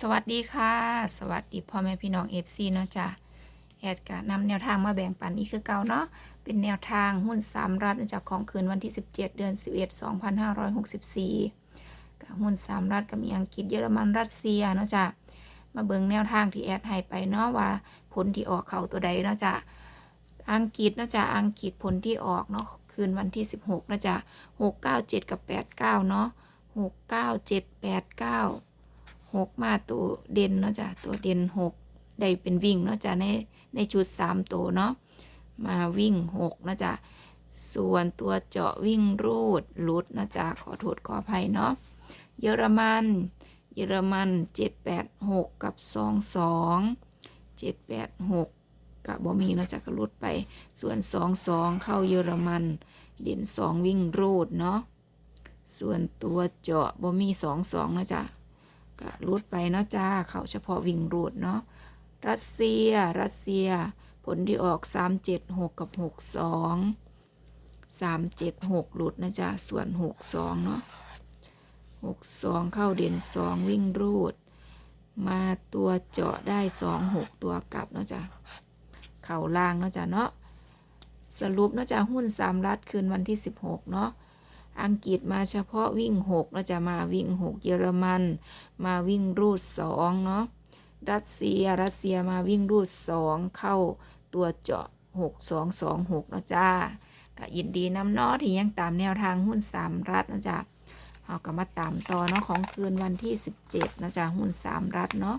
สวัสดีค่ะ สวัสดีพ่อแม่พี่น้องเอฟซีเนาะจ้ะแอดกะนำแนวทางมาแบ่งปันอีกคือเก่าเนาะเป็นแนวทางหุ้นสามรัฐจากของคืนวันที่ 17 เดือน 11 2564กับหุ้นสามรัฐก็มีอังกฤษเยอรมันรัสเซียเนาะจ้ะมาเบิ่งแนวทางที่แอดให้ไปเนาะว่าผลที่ออกเขาตัวใดเนาะจ้ะอังกฤษเนาะจ้ะอังกฤษผลที่ออกเนาะคืนวันที่ 16เนาะจ้ะ697 กับ 89 เนาะ697 89 หกมาตัวเด่นเนาะจ้ะตัวเด่นหกได้เป็นวิ่งเนาะจ้ะในในชุดสามตัวเนาะมาวิ่งหกเนาะจ้ะส่วนตัวเจาะวิ่งรูดลุดเนาะจ้ะขอโทษขออภัยเนาะเยอรมัน เยอรมันเจ็ดแปดหกกับสองสองเจ็ดแปดหกกับบอมีเนาะจ้ะก็ลุดไป ส่วนสองสองเข้าเยอรมันเด่นสองวิ่งรูดเนาะส่วนตัวเจาะบอมีสองสองเนาะจ้ะ ก็รูดไปเนาะจ้า เขาเฉพาะวิ่งรูดเนาะ รัสเซีย รัสเซีย ผลที่ออก 376 กับ 62 376 หลุดนะจ้าส่วน 62 เนาะ 62 เข้าเด่น 2 วิ่งรูด มาตัวเจาะได้ 26 ตัวกลับเนาะจ้าเข่าล่างเนาะจ้าเนาะ สรุปเนาะจ้าหุ้น3รัฐคืนวันที่ 16 เนาะ อังกฤษมาเฉพาะวิ่ง6เราจะมาวิ่ง 6 เยอรมัน มาวิ่งรูด2เนาะรัสเซียรัสเซียมาวิ่งรูด 2 เข้าตัวเจาะ 6 2 2 6นะจ้าก็ยินดีนำเนาะที่ยังตามแนวทางหุ้น3รัฐนะจ๊ะเอาก็มาตามต่อเนาะของคืนวันที่ 17นะจ๊ะหุ้น3รัฐเนาะ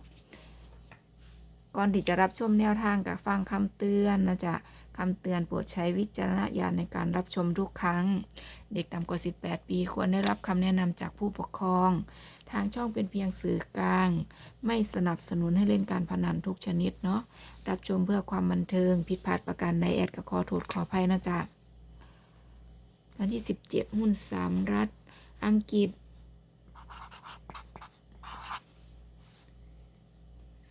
ก่อนที่จะรับชมแนวทางกับฟังคำเตือนนะจ๊ะ คำเตือนโปรดใช้วิจารณญาณในการรับชมทุกครั้ง เด็กต่ำกว่า 18 ปีควรได้รับคำแนะนำจากผู้ปกครอง ทางช่องเป็นเพียงสื่อกลาง ไม่สนับสนุนให้เล่นการพนันทุกชนิดเนาะ รับชมเพื่อความบันเทิง ผิดพลาดประการใดแอดก็ขอโทษขออภัยนะจ๊ะวันที่ 17 หุ้น3รัฐ อังกฤษ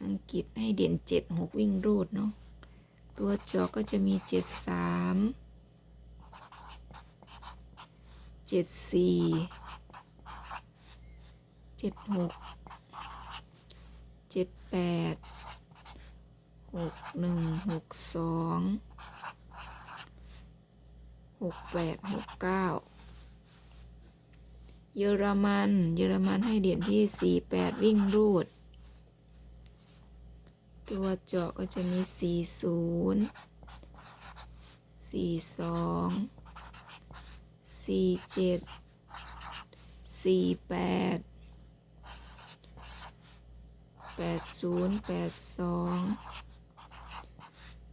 อังกฤษให้เด่น 7 6 วิ่งรูดเนาะ ตัวจอก็จะมี7 3เจ็ดสี่เจ็ดหกเจ็ดแปดหกหนึ่งหกสองหกแปดหกเก้าเยอรมัน เยอรมันให้เด่นที่สี่แปดวิ่งรูด ตัวเจาะก็จะมีสี่ศูนย์สี่สองสี่เจ็ดสี่แปดแปดศูนย์แปดสอง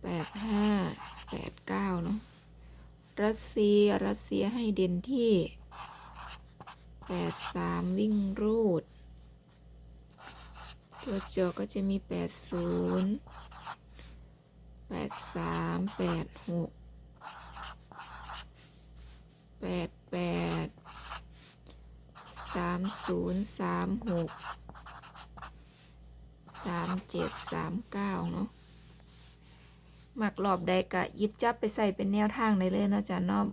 แปดห้าแปดเก้าเนาะรัสเซีย รัสเซียให้เด่นที่แปดสามวิ่งรูด ตัวจอก็จะมีแปดศูนย์แปดสามแปดหกแปดแปดสามศูนย์สามหกสามเจ็ดสามเก้าเนาะหมักรอบใดกะยิบจับไปใส่เป็นแนวทางได้เลยเนาะจ๊ะเนาะ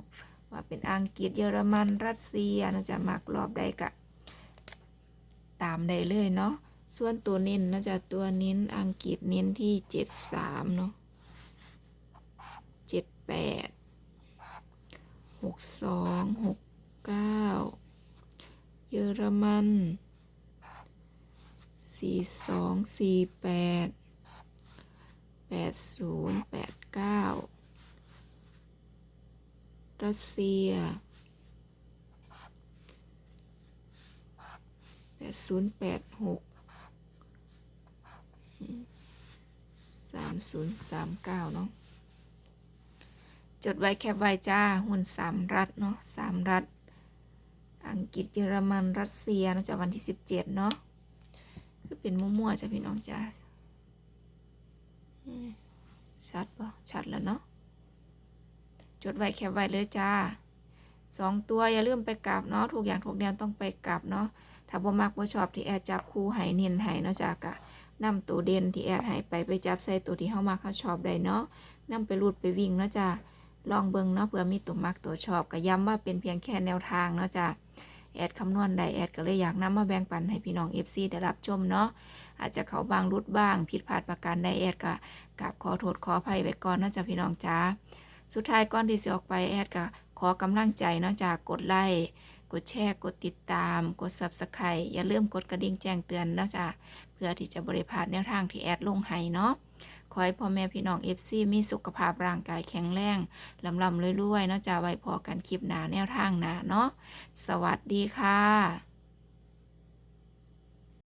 ว่าเป็นอังกฤษเยอรมันรัสเซียเนาะจ๊ะหมักรอบใดกะตามได้เลยเนาะ ส่วนตัวเน้นนาะจ๊ะตัวเน้นอังกฤษเน้นที่เจ็ดสามเนาะเจ็ดแปดหกสองหกเก้าเยอรมันสี่สองสี่แปดแปดศูนย์แปดเก้ารัสเซียแปดศูนย์แปดหก สามศูนย์สามเก้าเนาะจดไว้แคปไว้จ้าหุ้นสามรัฐเนาะสามรัฐ อังกฤษเยอรมันรัสเซียนะจ๊ะวันที่สิบเจ็ดเนาะคือเป็นมั่วๆจ้ะพี่น้องจ้าชัดปะชัดแล้วเนาะจดไว้แคปไว้เลยจ้าสองตัวอย่าลืมไปกลับเนาะถูกอย่างถูกแนวต้องไปกลับเนาะถ้าบ่มักบ่ชอบที่แอดจับคู่ให้เนียนให้เนาะจ้ากะ นำตัวเด่นที่แอดให้ไปไปจับใส่ตัวที่เฮามักเฮาชอบได้เนาะนำไปรูดไปวิ่งเนาะจ้าลองเบิ่งเนาะเผื่อมีตัวมักตัวชอบก็ย้ำว่าเป็นเพียงแค่แนวทางเนาะจ้ะแอดคำนวณได้แอดก็เลยอยากนำมาแบ่งปันให้พี่น้อง FC ได้รับชมเนาะอาจจะเขาบางรุดบ้างผิดพลาดประการใดแอดก็กราบขอโทษขออภัยไว้ก่อนนะจ๊ะพี่น้องจ้าสุดท้ายก่อนที่จะออกไปแอดก็ขอกำลังใจเนาะจากกดไลค์ กดแชร์ กดติดตาม กด Subscribe อย่าลืมกดกระดิ่งแจ้งเตือนนะจ๊ะเพื่อที่จะบริพาดแนวทางที่แอดลงให้เนาะขอให้พ่อแม่พี่น้องเอฟซีมีสุขภาพร่างกายแข็งแรงลำลำรวยๆเนาะจ๊ะไว้พอกันคลิปหนาแนวทางหนาเนาะสวัสดีค่ะ